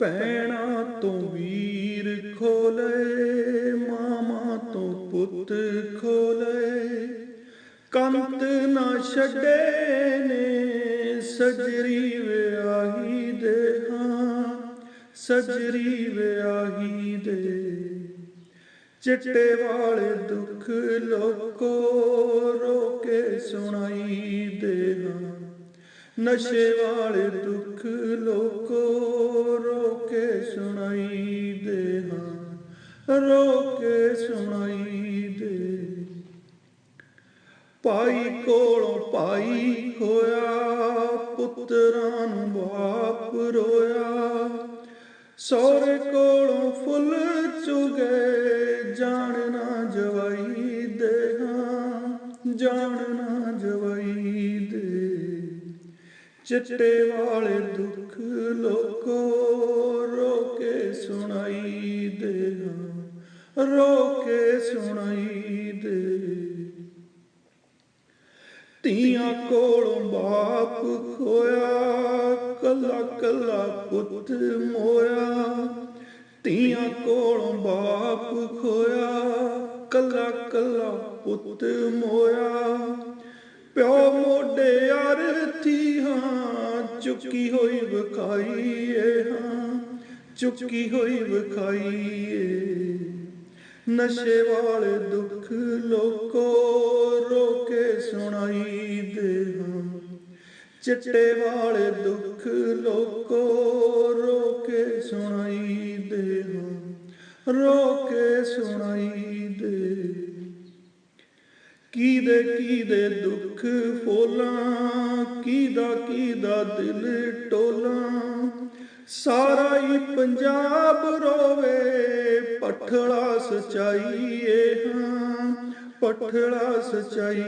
ਪੈਣਾ ਤੋਂ ਵੀਰ ਖੋਲੇ ਮਾਮਾ ਤੋਂ ਪੁੱਤ ਖੋਲੇ ਕੰਤ ਨਾ ਛੱਡੇ ਨੇ, ਸਜਰੀ ਵਿਆਹੀ ਦੇ ਹਾਂ, ਸਜਰੀ ਵਿਆਹੀ ਦੇ। ਚਿੱਟੇ ਵਾਲੇ ਦੁੱਖ ਲੋਕੋ ਰੋ ਕੇ ਸੁਣਾਈ ਦੇ ਹਾਂ, ਨਸ਼ੇ ਵਾਲੇ ਦੁੱਖ ਲੋਕੋ ਰੋ ਕੇ ਸੁਣਾਈ ਦੇ। ਭਾਈ ਕੋਲੋਂ ਭਾਈ ਹੋਇਆ, ਪੁੱਤਰਾਂ ਨੂੰ ਬਾਪ ਰੋਇਆ। ਸਹੁਰੇ ਕੋਲੋਂ ਫੁੱਲ ਚੁਗੇ, ਜਾਣ ਨਾ ਜਵਾਈ ਦੇ ਹਾਂ, ਜਾਣ ਨਾ ਜਵਾਈ ਦੇ। ਚਿੱਟੇ ਵਾਲੇ ਦੁੱਖ ਲੋਕੋ ਰੋ ਰੋ ਕੇ ਸੁਣਾਈ ਦੇ ਧੀਆਂ ਕੋਲੋਂ ਬਾਪ ਖੋਇਆ, ਕੱਲਾ ਕੱਲਾ ਪੁੱਤ ਮੋਇਆ। ਧੀਆਂ ਕੋਲੋਂ ਬਾਪ ਖੋਇਆ, ਕੱਲਾ ਕੱਲਾ ਪੁੱਤ ਮੋਇਆ। ਪਿਓ ਮੋਢੇ ਅਰਥੀ ਹਾਂ, ਚੁੱਕੀ ਹੋਈ ਵਿਖਾਈ ਏ ਹਾਂ, ਚੁੱਕੀ ਹੋਈ ਵਿਖਾਈ ਏ ਨਸ਼ੇ ਵਾਲੇ ਦੁੱਖ ਲੋਕੋ ਰੋ ਕੇ ਸੁਣਾਈ ਦੇ ਹਾਂ ਚਿੱਟੇ ਵਾਲੇ ਦੁੱਖ ਲੋਕੋ ਰੋ ਕੇ ਸੁਣਾਈ ਦੇ ਹਾਂ ਰੋ ਕੇ ਸੁਣਾਈ ਦੇ। ਕੀਦੇ ਕੀਦੇ ਦੁੱਖ ਫੋਲਾਂ ਕੀਦਾ ਕੀਦਾ ਦਿਲ ਟੋਲਾਂ। ਸਾਰਾ ਹੀ ਪੰਜਾਬ ਰੋਵੇ ਪਠੜਾ ਸਚਾਈ ਹਾਂ ਪਠੜਾ ਸਚਾਈ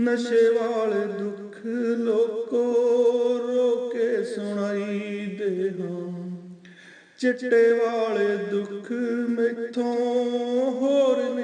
ਨਸ਼ੇ ਵਾਲੇ ਦੁੱਖ ਲੋਕੋ ਰੋ ਕੇ ਸੁਣਾਈ ਦੇ ਹਾਂ। ਚਿੱਟੇ ਵਾਲੇ ਦੁੱਖ ਮੈਥੋਂ ਹੋਰ